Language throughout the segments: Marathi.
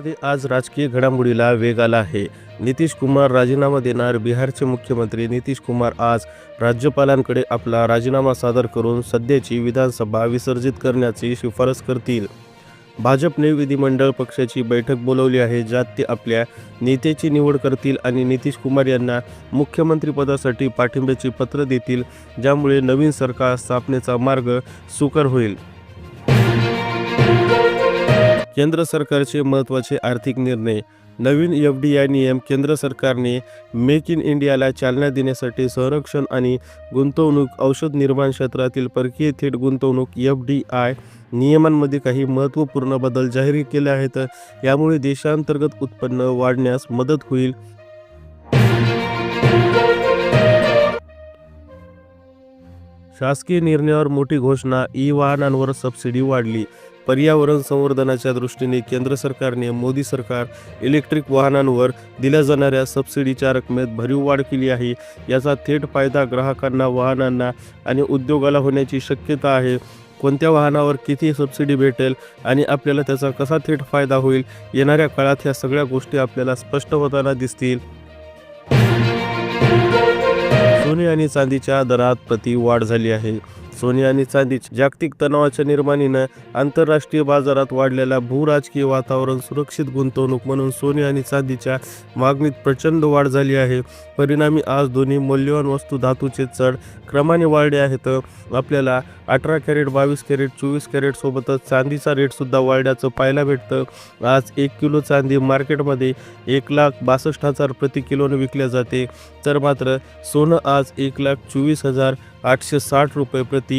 बिहारमध्ये आज राजकीय घडामोडीला वेग आला आहे. नितीश कुमार राजीनामा देणार बिहारचे मुख्यमंत्री नितीश कुमार आज राज्यपालांकडे आपला राजीनामा सादर करून सध्याची विधानसभा विसर्जित करण्याची शिफारस करतील. भाजपने विधिमंडळ पक्षाची बैठक बोलवली आहे ज्यात ते आपल्या नेत्याची निवड करतील आणि नितीश कुमार यांना मुख्यमंत्रीपदासाठी पाठिंब्याचे पत्र देतील ज्यामुळे नवीन सरकार स्थापनेचा मार्ग सुकर होईल. केंद्र सरकारचे महत्त्वाचे आर्थिक निर्णय. नवीन एफ डी आय नियम केंद्र सरकारने मेक इन इंडियाला चालना देण्यासाठी संरक्षण आणि गुंतवणूक औषध निर्माण क्षेत्रातील परकीय थेट गुंतवणूक एफ डी आय नियमांमध्ये काही महत्त्वपूर्ण बदल जाहीर केले आहेत. यामुळे देशांतर्गत उत्पन्न वाढण्यास मदत होईल. शासकीय निर्णयावर मोठी घोषणा ई वाहनांवर सबसिडी वाढली. पर्यावरण संवर्धनाच्या दृष्टीने केंद्र सरकारने मोदी सरकार इलेक्ट्रिक वाहनांवर दिल्या जाणाऱ्या सबसिडीच्या रकमेत भरीव वाढ केली आहे. याचा थेट फायदा ग्राहकांना वाहनांना आणि उद्योगाला होण्याची शक्यता आहे. कोणत्या वाहनावर किती सबसिडी भेटेल आणि आपल्याला त्याचा कसा थेट फायदा होईल येणाऱ्या काळात ह्या सगळ्या गोष्टी आपल्याला स्पष्ट होताना दिसतील. सोने आणि चांदीच्या दरात प्रति वाढ झाली आहे. सोने आणि चांदी जागतिक तणावाच्या निर्माणीनं आंतरराष्ट्रीय बाजारात वाढलेल्या भूराजकीय वातावरण सुरक्षित गुंतवणूक म्हणून सोने आणि चांदीच्या मागणीत प्रचंड वाढ झाली आहे. परिणामी आज दोन्ही मौल्यवान वस्तू धातूचे चढ क्रमाने वाढले आहेत. आपल्याला अठरा कॅरेट बावीस कॅरेट चोवीस कॅरेट सोबतच चांदीचा रेटसुद्धा वाढल्याचं पाहायला भेटतं. आज एक किलो चांदी मार्केटमध्ये एक लाख बासष्ट हजार प्रति किलोने विकल्या जाते. तर मात्र सोनं आज एक लाख चोवीस हजार आठशे साठ रुपये प्रति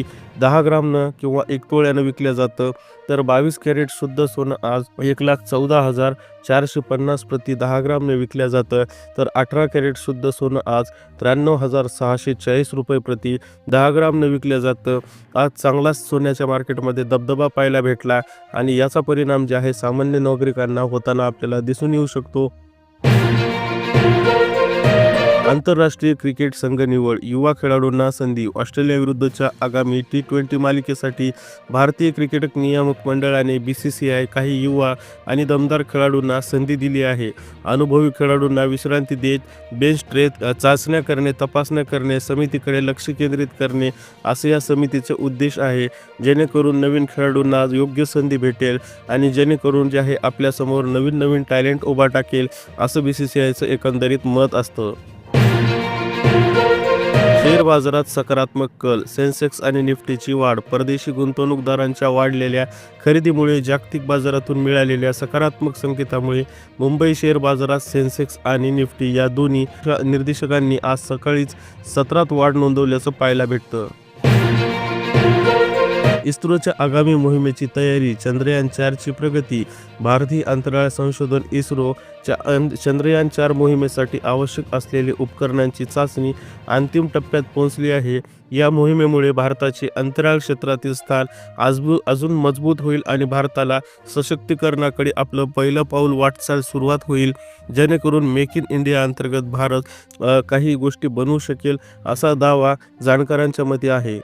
दहा ग्रामनं किंवा एक तोळ्यानं विकलं जातं. तर बावीस कॅरेट शुद्ध सोनं आज एक लाख चौदा हजार चारशे पन्नास प्रति दहा ग्रामने विकल्या जातं. तर अठरा कॅरेट शुद्ध सोनं आज त्र्याण्णव हजार सहाशे चाळीस रुपये प्रति दहा ग्रामनं विकलं जातं. आज चांगलाच सोन्याच्या मार्केटमध्ये दबदबा पाहायला भेटला आणि याचा परिणाम जे आहे सामान्य नागरिकांना होताना आपल्याला दिसून येऊ शकतो. आंतरराष्ट्रीय क्रिकेट संघ निवड. युवा खेळाडूंना संधी. ऑस्ट्रेलियाविरुद्धच्या आगामी टी ट्वेंटी मालिकेसाठी भारतीय क्रिकेट नियामक मंडळाने बी सी सी आय काही युवा आणि दमदार खेळाडूंना संधी दिली आहे. अनुभवी खेळाडूंना विश्रांती देत बेंच स्ट्रेथ चाचण्या करणे तपासण्या करणे समितीकडे लक्ष केंद्रित करणे असे या समितीचे उद्देश आहे. जेणेकरून नवीन खेळाडूंना योग्य संधी भेटेल आणि जेणेकरून जे आहे आपल्यासमोर नवीन नवीन टॅलेंट उभा टाकेल असं बी सी सी आयचं एकंदरीत मत असतं. शेअर बाजारात सकारात्मक कल. सेन्सेक्स आणि निफ्टीची वाढ. परदेशी गुंतवणूकदारांच्या वाढलेल्या खरेदीमुळे जागतिक बाजारातून मिळालेल्या सकारात्मक संकेतामुळे मुंबई शेअर बाजारात सेन्सेक्स आणि निफ्टी या दोन्ही निर्देशकांनी आज सकाळीच सत्रात वाढ नोंदवल्याचं पाहायला भेटतं. इस्रोच्या आगामी मोहिमेची तयारी चंद्रयान चारची प्रगती भारतीय अंतराळ संशोधन इस्रोच्या चंद्रयान चार मोहिमेसाठी आवश्यक असलेली उपकरणांची चाचणी अंतिम टप्प्यात पोहोचली आहे. या मोहिमेमुळे भारताचे अंतराळ क्षेत्रातील स्थान आजबू अजून मजबूत होईल आणि भारताला सशक्तीकरणाकडे आपलं पहिलं पाऊल वाटचाल सुरुवात होईल. जेणेकरून मेक इन इंडिया अंतर्गत भारत काही गोष्टी बनवू शकेल असा दावा जाणकारांच्या मते आहे.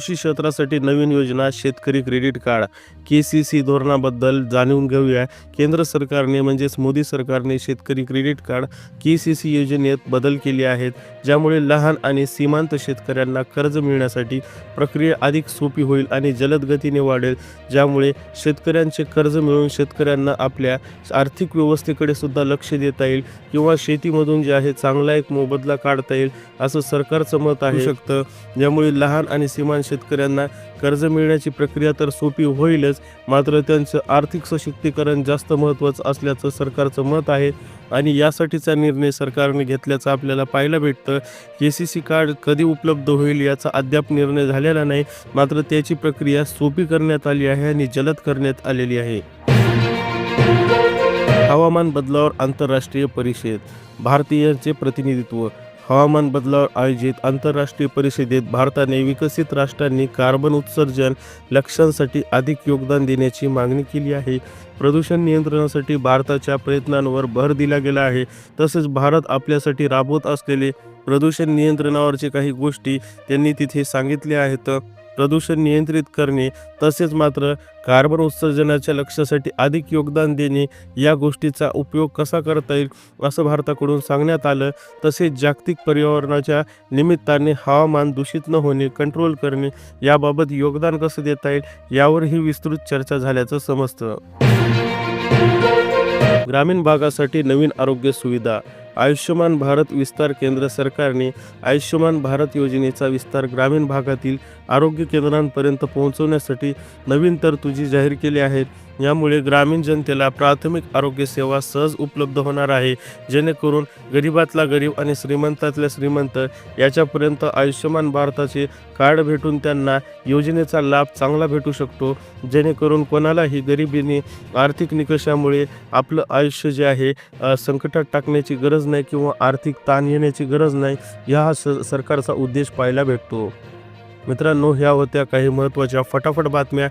कृषी क्षेत्रासाठी नवीन योजना शेतकरी credit card K C C धोरणाबद्दल जाणून घेऊया. केंद्र सरकारने म्हणजेच मोदी सरकारने शेतकरी credit card K C C योजनेत बदल केले आहेत ज्यामुळे लहान आणि सीमांत शेतकऱ्यांना कर्ज मिळण्यासाठी प्रक्रिया अधिक सोपी होईल आणि जलद गतीने वाढेल ज्यामुळे शेतकऱ्यांचे कर्ज मिळून शेतकऱ्यांना आपल्या आर्थिक व्यवस्थेकडे सुद्धा लक्ष देता येईल किंवा शेतीमधून जे आहे चांगला एक मोबदला काढता येईल असं सरकारचं मत आहे. शकतं. ज्यामुळे लहान आणि सीमांत शेतकऱ्यांना कर्ज मिळण्याची प्रक्रिया तर सोपी होईलच मात्र त्यांचं आर्थिक सशक्तीकरण जास्त महत्त्वाचं असल्याचं सरकारचं मत आहे आणि यासाठीचा निर्णय सरकारने घेतल्याचं आपल्याला पाहायला भेटतं. के सी सी कार्ड कधी उपलब्ध होईल याचा अद्याप निर्णय झालेला नाही मात्र त्याची प्रक्रिया सोपी करण्यात आली आहे आणि जलद करण्यात आलेली आहे. हवामान बदलावर आंतरराष्ट्रीय परिषद भारतीयांचे प्रतिनिधित्व हवामान बदलावर आयोजित आंतरराष्ट्रीय परिषदेत भारताने विकसित राष्ट्रांनी कार्बन उत्सर्जन लक्ष्यांसाठी अधिक योगदान देण्याची मागणी केली आहे. प्रदूषण नियंत्रणासाठी भारताच्या प्रयत्नांवर भर दिला गेला आहे. तसेच भारत आपल्यासाठी राबवत असलेले प्रदूषण नियंत्रणावरचे काही गोष्टी त्यांनी तिथे सांगितल्या आहेत. प्रदूषण नियंत्रित करणे तसेच मात्र कार्बन उत्सर्जनाच्या लक्ष्यासाठी अधिक योगदान देणे या गोष्टीचा उपयोग कसा करता येईल असं भारताकडून सांगण्यात आलं. तसेच जागतिक पर्यावरणाच्या निमित्ताने हवामान दूषित न होणे कंट्रोल करणे याबाबत योगदान कसं देता येईल यावरही विस्तृत चर्चा झाल्याचं समजतं. ग्रामीण भागासाठी नवीन आरोग्य सुविधा. आयुष्यमान भारत विस्तार केंद्र सरकारने आयुष्यमान भारत योजनेचा विस्तार ग्रामीण भागातील आरोग्य केंद्रांपर्यंत पोहोचवण्यासाठी नवीन तरतुदी जाहीर केल्या आहेत. यामुळे ग्रामीण जनतेला प्राथमिक आरोग्य सेवा सहज उपलब्ध होणार आहे. जेणेकरून गरीबातला गरीब आणि श्रीमंतातल्या श्रीमंत याच्यापर्यंत आयुष्यमान भारताचे कार्ड भेटून त्यांना योजनेचा लाभ चांगला भेटू शकतो. जेणेकरून कोणालाही गरिबीने आर्थिक निकषामुळे आपलं आयुष्य जे आहे संकटात टाकण्याची गरज नाही किंवा आर्थिक ताण येण्याची गरज नाही ह्या हा स सरकारचा उद्देश पाहायला भेटतो. मित्रांनो ह्या होत्या काही महत्त्वाच्या फटाफट बातम्या.